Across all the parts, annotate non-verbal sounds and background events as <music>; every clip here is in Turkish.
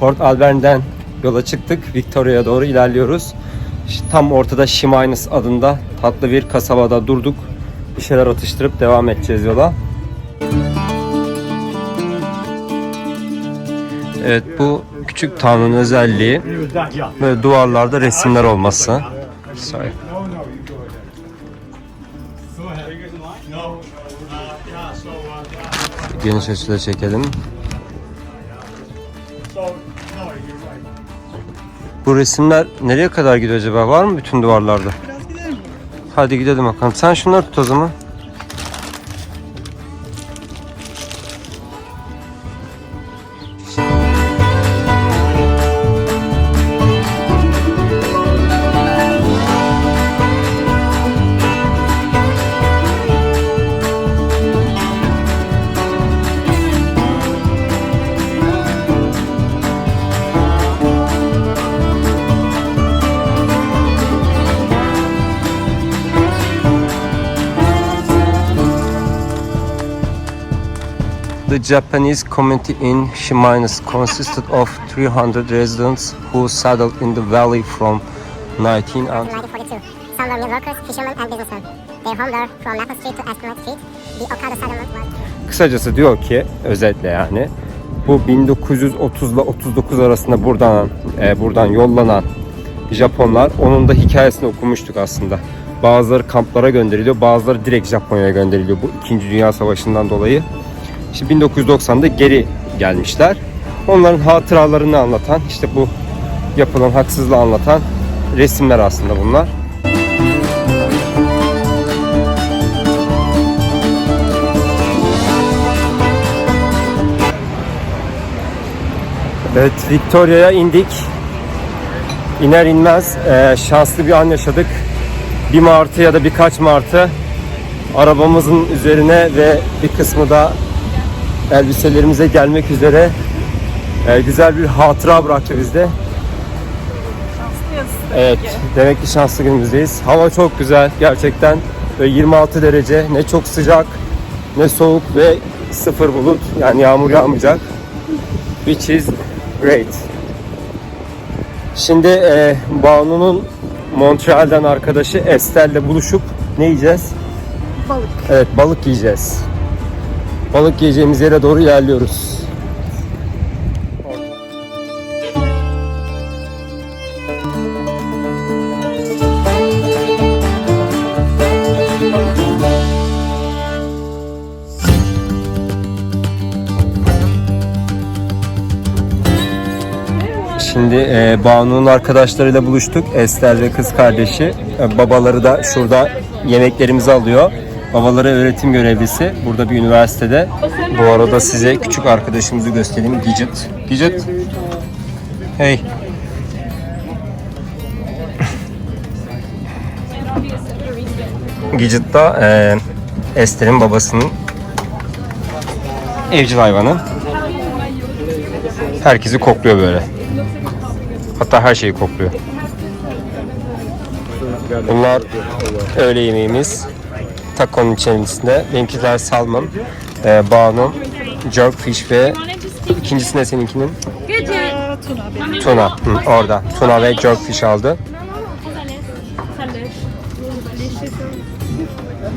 Port Alberne'den yola çıktık. Victoria'ya doğru ilerliyoruz. Tam ortada Shimines adında tatlı bir kasabada durduk. Bir şeyler atıştırıp devam edeceğiz yola. Evet bu küçük tanrının özelliği böyle duvarlarda resimler olması. Sorry. Geniş açıda çekelim. Bu resimler nereye kadar gidiyor acaba? Var mı bütün duvarlarda? Hadi gidelim bakalım. Sen şunları tut o zaman. The Japanese community in Shimines consisted of 300 residents who settled in the valley from 19 and 1942. Some were mill workers, fishermen, and businessmen. Their home were from Maple Street to Esplanade Street. The Okada settlement was Kısacası diyor ki özetle yani bu 1930 ile 39 arasında buradan e, buradan yollanan Japonlar onun da hikayesini okumuştuk aslında. Bazıları kamplara gönderiliyor, bazıları direkt Japonya'ya gönderiliyor bu 2. Dünya Savaşı'ndan dolayı. Şimdi 1990'da geri gelmişler. Onların hatıralarını anlatan, işte bu yapılan haksızlığı anlatan resimler aslında bunlar. Evet, Victoria'ya indik. İner inmez e, şanslı bir an yaşadık. Bir martı ya da birkaç martı arabamızın üzerine ve bir kısmı da elbiselerimize gelmek üzere e, güzel bir hatıra bıraktı bizde. Evet, demek ki şanslı günümüzdeyiz. Hava çok güzel gerçekten. Böyle 26 derece, ne çok sıcak, ne soğuk ve sıfır bulut. Yani yağmur yağmayacak. Which is great. Şimdi e, Banu'nun Montreal'den arkadaşı Estell'le buluşup ne yiyeceğiz? Balık. Evet, balık yiyeceğiz. Balık yiyeceğimiz yere doğru ilerliyoruz. Şimdi e, Banu'nun arkadaşlarıyla buluştuk. Estel ve kız kardeşi. E, babaları da şurada yemeklerimizi alıyor. Babaları öğretim görevlisi. Burada bir üniversitede. Bu arada size küçük arkadaşımızı göstereyim. Gidget. Gidget. Hey. Gidget da e, Estel'in babasının evcil hayvanı. Herkesi kokluyor böyle. Hatta her şeyi kokluyor. Bunlar öğle yemeğimiz. Takonun içerisinde. Benimkiler salmon, e, Banu, jerkfish ve ikincisi ne seninkinin? Tuna. Hı, orada. Tuna ve jerkfish aldı.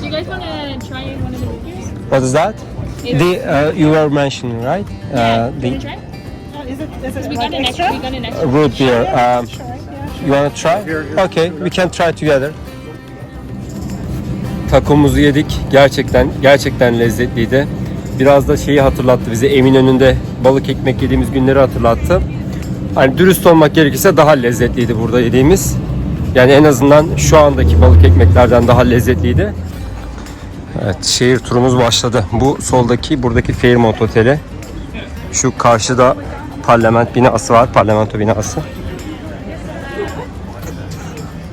Do you guys want to try one of the burgers? What is that? The uh, you were mentioning right? Uh, Want the to try? Is it, is it We like got an extra? extra. We got an extra. root beer. Um, yeah. You wanna try? Okay, we can try together. Takomuzu yedik. Gerçekten gerçekten lezzetliydi. Biraz da şeyi hatırlattı bize Eminönü'nde balık ekmek yediğimiz günleri hatırlattı. Hani dürüst olmak gerekirse daha lezzetliydi burada yediğimiz. Yani en azından şu andaki balık ekmeklerden daha lezzetliydi. Evet, şehir turumuz başladı. Bu soldaki buradaki Fairmont Oteli. Şu karşıda parlament binası var, parlamento binası.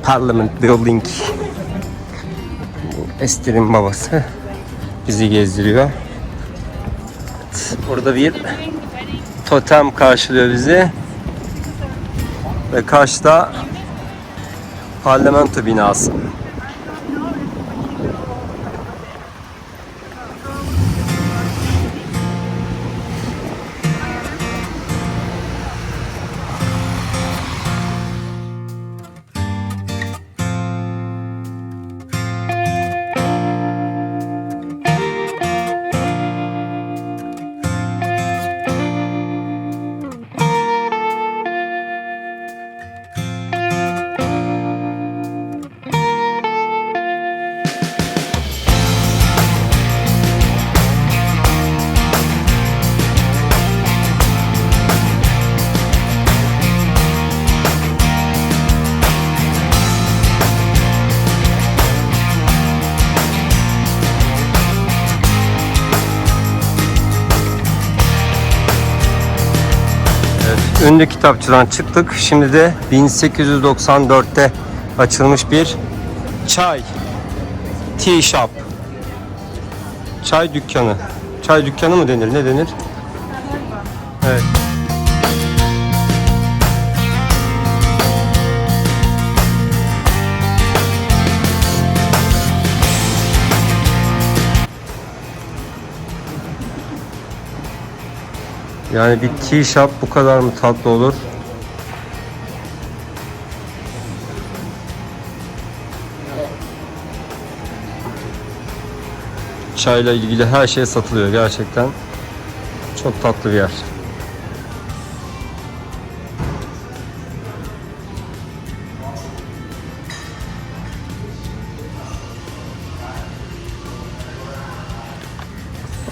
Parliament Building. Bu Esther'in babası bizi gezdiriyor. Evet, burada bir totem karşılıyor bizi. Ve karşıda parlamento binası. Ünlü kitapçıdan çıktık. Şimdi de 1894'te açılmış bir çay tea shop. Çay dükkanı. Çay dükkanı mı denir? Ne denir? Yani bir tea shop bu kadar mı tatlı olur? Çayla ilgili her şey satılıyor gerçekten. Çok tatlı bir yer.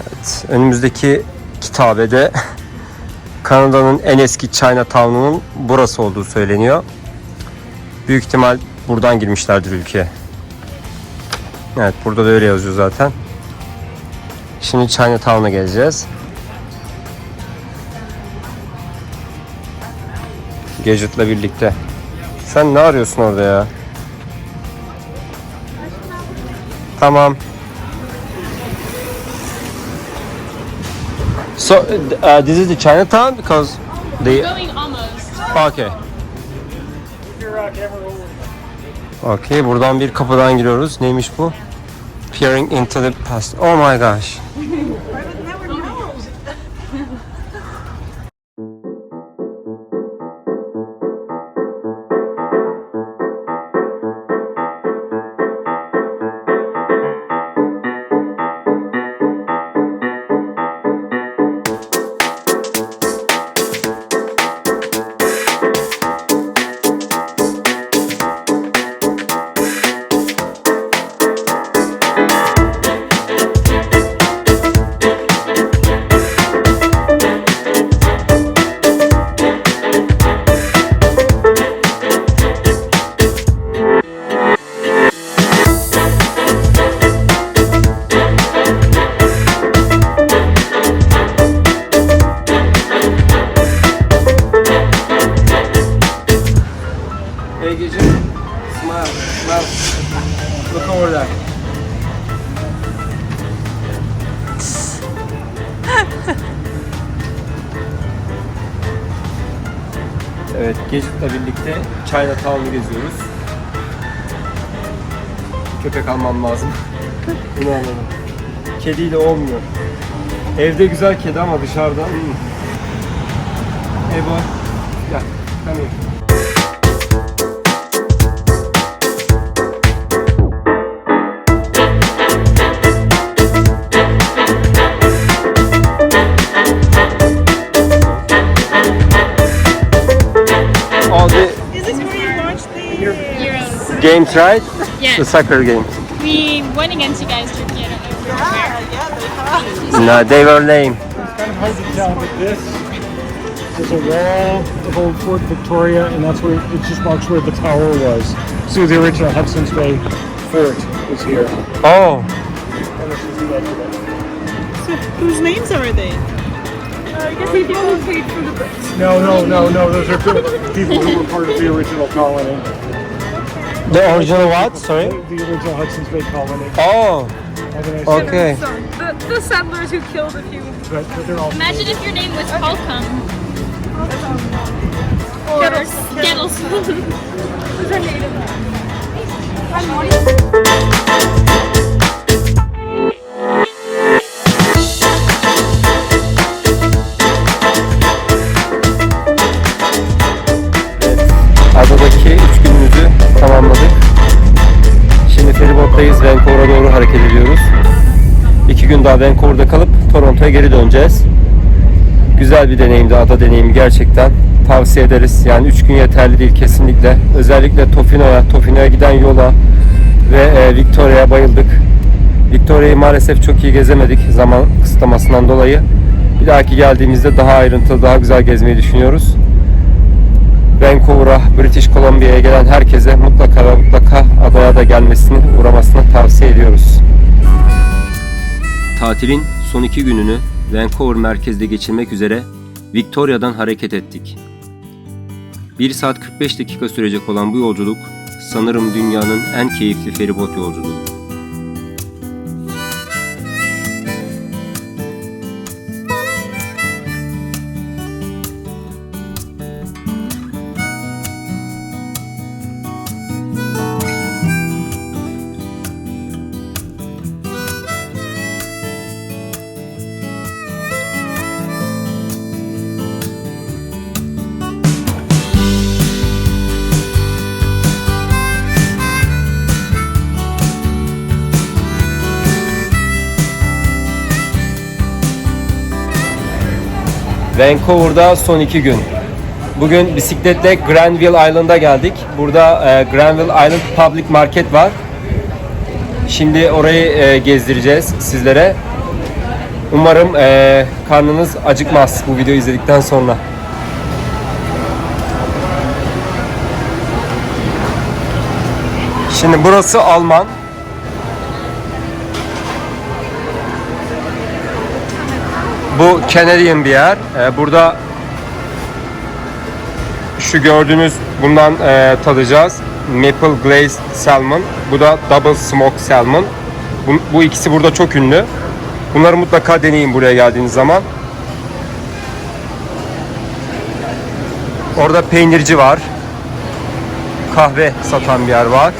Evet, önümüzdeki kitabede <laughs> Kanada'nın en eski Chinatown'unun burası olduğu söyleniyor. Büyük ihtimal buradan girmişlerdir ülkeye. Evet burada da öyle yazıyor zaten. Şimdi Chinatown'a geleceğiz. Gadget'la birlikte. Sen ne arıyorsun orada ya? Tamam. So, uh, this is the Chinatown because the Going almost. Okay. Okay, buradan bir kapıdan giriyoruz. Neymiş bu? Peering into the past. Oh my gosh. Birlikte Chinatown'u geziyoruz. Köpek almam lazım. <laughs> Bunu anladım. Kediyle olmuyor. Evde güzel kedi ama dışarıda... Hmm. Hey Euros. games, right? Yeah. The soccer games. We went against you guys, Turkey. I don't know if you're aware. Ah, yeah, they No, they were lame. kind of hard to tell, but this is a wall of old Fort Victoria, and that's where it just marks where the tower was. So the original Hudson's Bay fort was here. Oh, And this is the edge of it. So whose names are they? Uh, no, no, no, no. Those are people who were part of the original colony. The original what? Sorry. The, the original Hudson's Bay colony. Oh, nice okay. The, the settlers who killed a few But, but they're all Imagine if your name was Holcomb. Or Skittles. Adadaki Feribottayız. Vancouver'a doğru hareket ediyoruz. 2 gün daha Vancouver'da kalıp Toronto'ya geri döneceğiz. Güzel bir deneyimdi ada deneyimi gerçekten. Tavsiye ederiz. Yani 3 gün yeterli değil kesinlikle. Özellikle Tofino'ya, Tofino'ya giden yola ve e, Victoria'ya bayıldık. Victoria'yı maalesef çok iyi gezemedik zaman kısıtlamasından dolayı. Bir dahaki geldiğimizde daha ayrıntılı, daha güzel gezmeyi düşünüyoruz. Vancouver'a, British Columbia'ya gelen herkese mutlaka ve mutlaka adaya da gelmesini, uğramasını tavsiye ediyoruz. Tatilin son iki gününü Vancouver merkezde geçirmek üzere Victoria'dan hareket ettik. 1 saat 45 dakika sürecek olan bu yolculuk sanırım dünyanın en keyifli feribot yolculuğu. Vancouver'da son iki gün. Bugün bisikletle Granville Island'a geldik. Burada e, Granville Island Public Market var. Şimdi orayı e, gezdireceğiz sizlere. Umarım e, karnınız acıkmaz bu videoyu izledikten sonra. Şimdi burası Alman. Bu Canadian bir yer. Ee, burada şu gördüğünüz bundan e, tadacağız. Maple Glazed Salmon. Bu da Double Smoked Salmon. Bu, bu ikisi burada çok ünlü. Bunları mutlaka deneyin buraya geldiğiniz zaman. Orada peynirci var. Kahve satan bir yer var.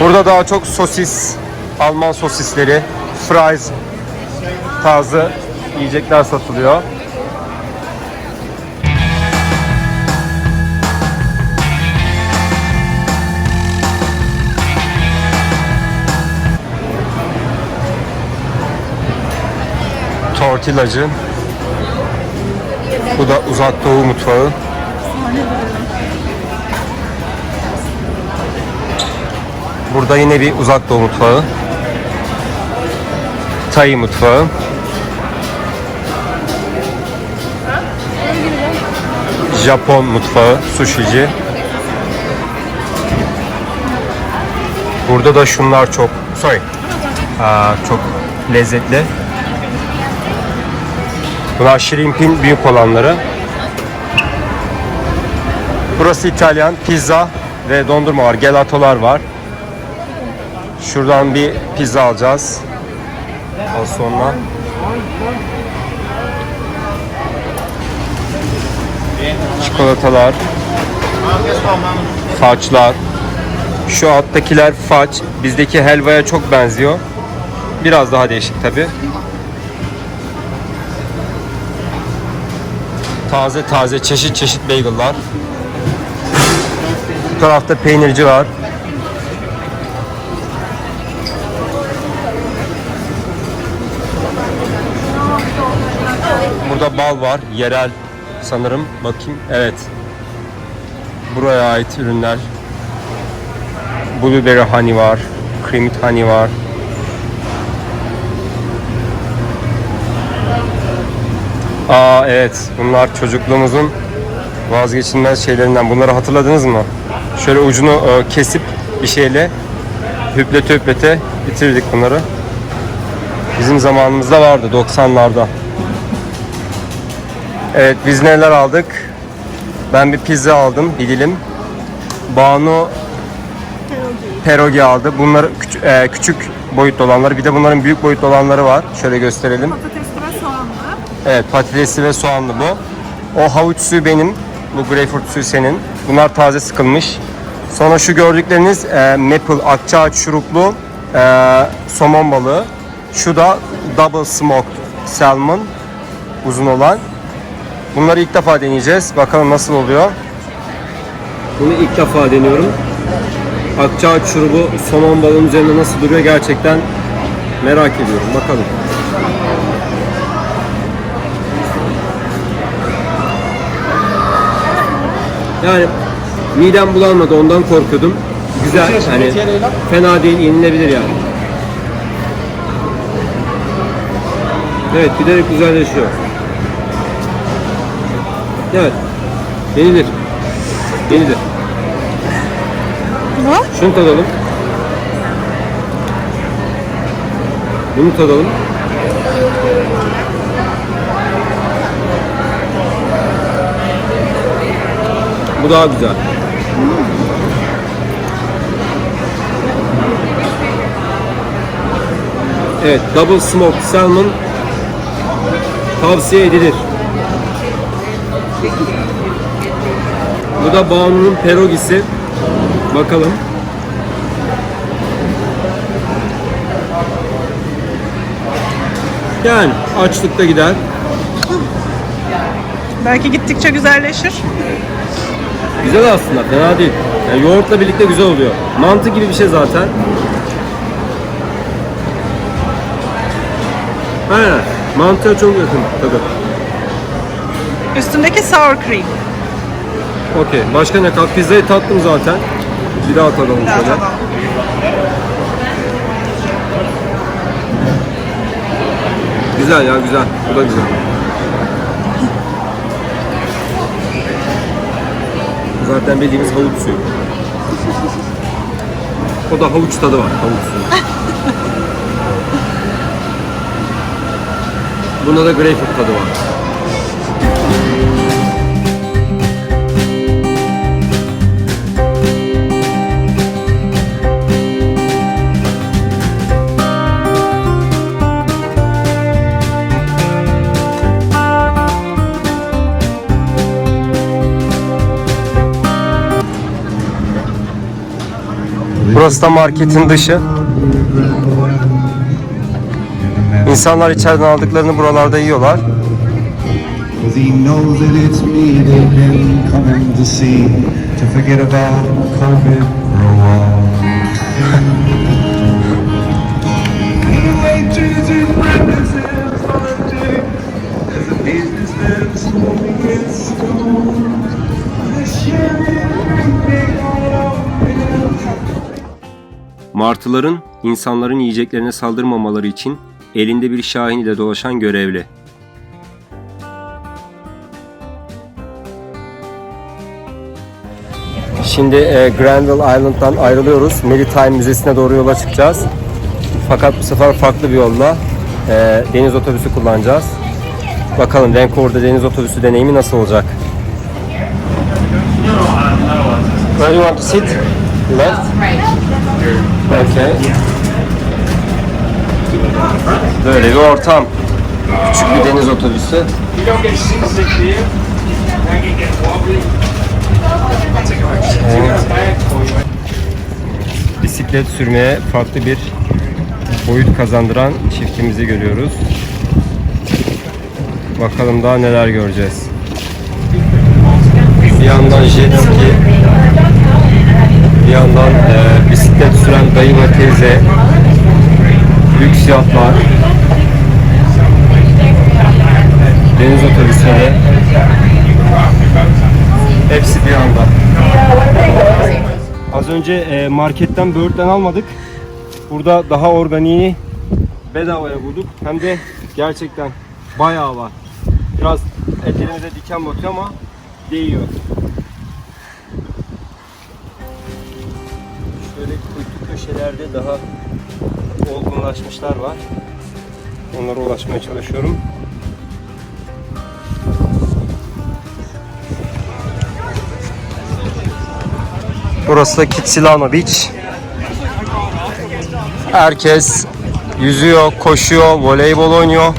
Burada daha çok sosis, Alman sosisleri, fries tarzı yiyecekler satılıyor. Tortillacı. Bu da uzak doğu mutfağı. Burada yine bir uzak doğu mutfağı. Tay mutfağı. Japon mutfağı, sushici. Burada da şunlar çok, sorry, Aa, çok lezzetli. Bunlar shrimp'in büyük olanları. Burası İtalyan, pizza ve dondurma var, gelatolar var. Şuradan bir pizza alacağız. Az sonra. Çikolatalar. Façlar. Şu alttakiler faç. Bizdeki helvaya çok benziyor. Biraz daha değişik tabi. Taze taze çeşit çeşit bagel'lar. Bu tarafta peynirci var. Burada bal var. Yerel sanırım. Bakayım. Evet. Buraya ait ürünler. Blueberry honey var. Creamed honey var. Aa evet. Bunlar çocukluğumuzun vazgeçilmez şeylerinden. Bunları hatırladınız mı? Şöyle ucunu e, kesip bir şeyle hüplete hüplete bitirdik bunları. Bizim zamanımızda vardı 90'larda. Evet biz neler aldık? Ben bir pizza aldım bir dilim. Banu perogi aldı. Bunlar küç- e, küçük boyutlu olanları. Bir de bunların büyük boyutlu olanları var. Şöyle gösterelim. Patatesli ve soğanlı. Evet patatesli ve soğanlı bu. O havuç suyu benim. Bu greyfurt suyu senin. Bunlar taze sıkılmış. Sonra şu gördükleriniz e, maple akçaağaç şuruplu e, somon balığı. Şu da double smoked salmon uzun olan. Bunları ilk defa deneyeceğiz. Bakalım nasıl oluyor. Bunu ilk defa deniyorum. Akçaağaç şurubu somon balığının üzerinde nasıl duruyor gerçekten merak ediyorum. Bakalım. Yani midem bulanmadı ondan korkuyordum. Güzel hani fena değil yenilebilir yani. Evet giderek güzelleşiyor. Evet. Yenilir. Yenilir. Ne? Şunu tadalım. Bunu tadalım. Bu daha güzel. Evet, Double Smoked Salmon tavsiye edilir. Bu da Banu'nun perogisi. Bakalım. Yani açlıkta gider. Belki gittikçe güzelleşir. Güzel aslında, fena değil. Yani yoğurtla birlikte güzel oluyor. Mantı gibi bir şey zaten. Aynen. Mantıya çok yakın tadı. Üstündeki sour cream. Okey. Başka ne kaldı? Pizzayı tattım zaten. Bir daha tadalım Daha şöyle. tamam. Güzel ya güzel. Bu da güzel. Zaten bildiğimiz havuç suyu. O da havuç tadı var. Havuç suyu. <laughs> Bunda da greyfurt tadı var. Burası da marketin dışı. İnsanlar içeriden aldıklarını buralarda yiyorlar. Martıların insanların yiyeceklerine saldırmamaları için elinde bir şahin ile dolaşan görevli. Şimdi e, Granville Island'dan ayrılıyoruz. Maritime Müzesi'ne doğru yola çıkacağız. Fakat bu sefer farklı bir yolla e, deniz otobüsü kullanacağız. Bakalım Vancouver'da deniz otobüsü deneyimi nasıl olacak? Where you want to sit? Left? Okay. Böyle bir ortam. Küçük bir deniz otobüsü. Bisiklet sürmeye farklı bir boyut kazandıran çiftimizi görüyoruz. Bakalım daha neler göreceğiz. Bir yandan jet ski, bir yandan e, bisiklet süren dayı ve teyze, lüks yatlar, deniz otobüsleri, hepsi bir anda. Az önce e, marketten böğürtlen almadık. Burada daha organiği bedavaya bulduk. Hem de gerçekten bayağı var. Biraz ellerimize diken batıyor ama değiyor. Köşelerde daha olgunlaşmışlar var. Onlara ulaşmaya çalışıyorum. Burası da Kitsilano Beach. Herkes yüzüyor, koşuyor, voleybol oynuyor.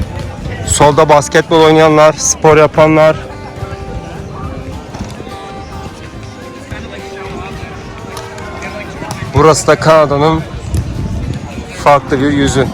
Solda basketbol oynayanlar, spor yapanlar. Burası da Kanada'nın farklı bir yüzü.